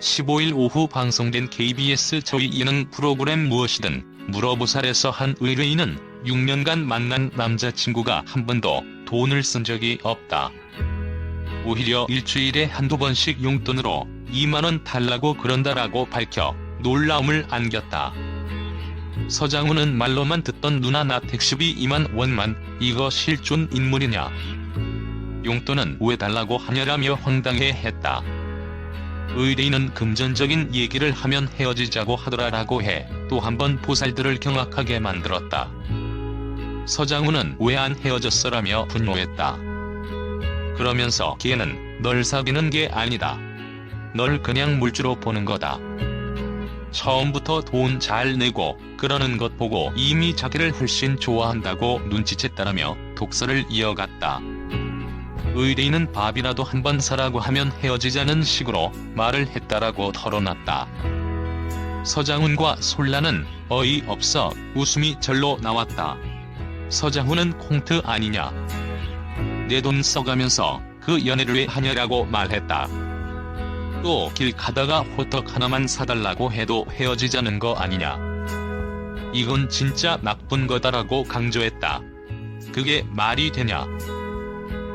15일 오후 방송된 KBS 저희 예능 프로그램 무엇이든 물어보살에서 한 의뢰인은 6년간 만난 남자친구가 한 번도 돈을 쓴 적이 없다. 오히려 일주일에 한두 번씩 용돈으로 2만원 달라고 그런다라고 밝혀 놀라움을 안겼다. 서장훈은 말로만 듣던 누나 나 택시비 2만 원만 이거 실존 인물이냐. 용돈은 왜 달라고 하냐라며 황당해 했다. 의뢰인은 금전적인 얘기를 하면 헤어지자고 하더라라고 해 또 한 번 보살들을 경악하게 만들었다. 서장훈은 왜 안 헤어졌어라며 분노했다. 그러면서 걔는 널 사귀는 게 아니다. 널 그냥 물주로 보는 거다. 처음부터 돈 잘 내고 그러는 것 보고 이미 자기를 훨씬 좋아한다고 눈치챘다라며 독설을 이어갔다. 의뢰인은 밥이라도 한 번 사라고 하면 헤어지자는 식으로 말을 했다라고 털어놨다. 서장훈과 솔라는 어이없어 웃음이 절로 나왔다. 서장훈은 콩트 아니냐. 내 돈 써가면서 그 연애를 왜 하냐라고 말했다. 또 길 가다가 호떡 하나만 사달라고 해도 헤어지자는 거 아니냐. 이건 진짜 나쁜 거다라고 강조했다. 그게 말이 되냐.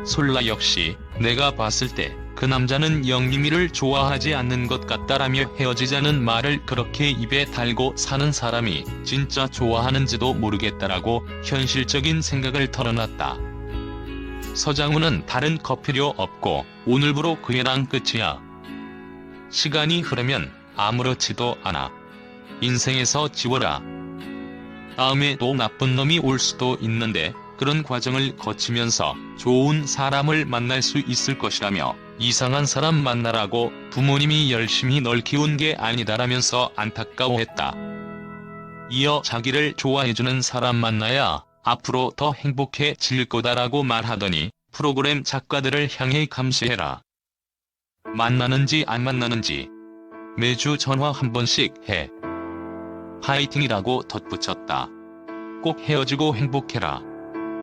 솔라 역시 내가 봤을 때 그 남자는 영림이를 좋아하지 않는 것 같다라며 헤어지자는 말을 그렇게 입에 달고 사는 사람이 진짜 좋아하는지도 모르겠다라고 현실적인 생각을 털어놨다. 서장훈은 다른 거 필요 없고 오늘부로 그 애랑 끝이야. 시간이 흐르면 아무렇지도 않아. 인생에서 지워라. 다음에 또 나쁜 놈이 올 수도 있는데 그런 과정을 거치면서 좋은 사람을 만날 수 있을 것이라며 이상한 사람 만나라고 부모님이 열심히 널 키운 게 아니다라면서 안타까워했다. 이어 자기를 좋아해주는 사람 만나야 앞으로 더 행복해질 거다라고 말하더니 프로그램 작가들을 향해 감시해라. 만나는지 안 만나는지 매주 전화 한 번씩 해. 파이팅이라고 덧붙였다. 꼭 헤어지고 행복해라.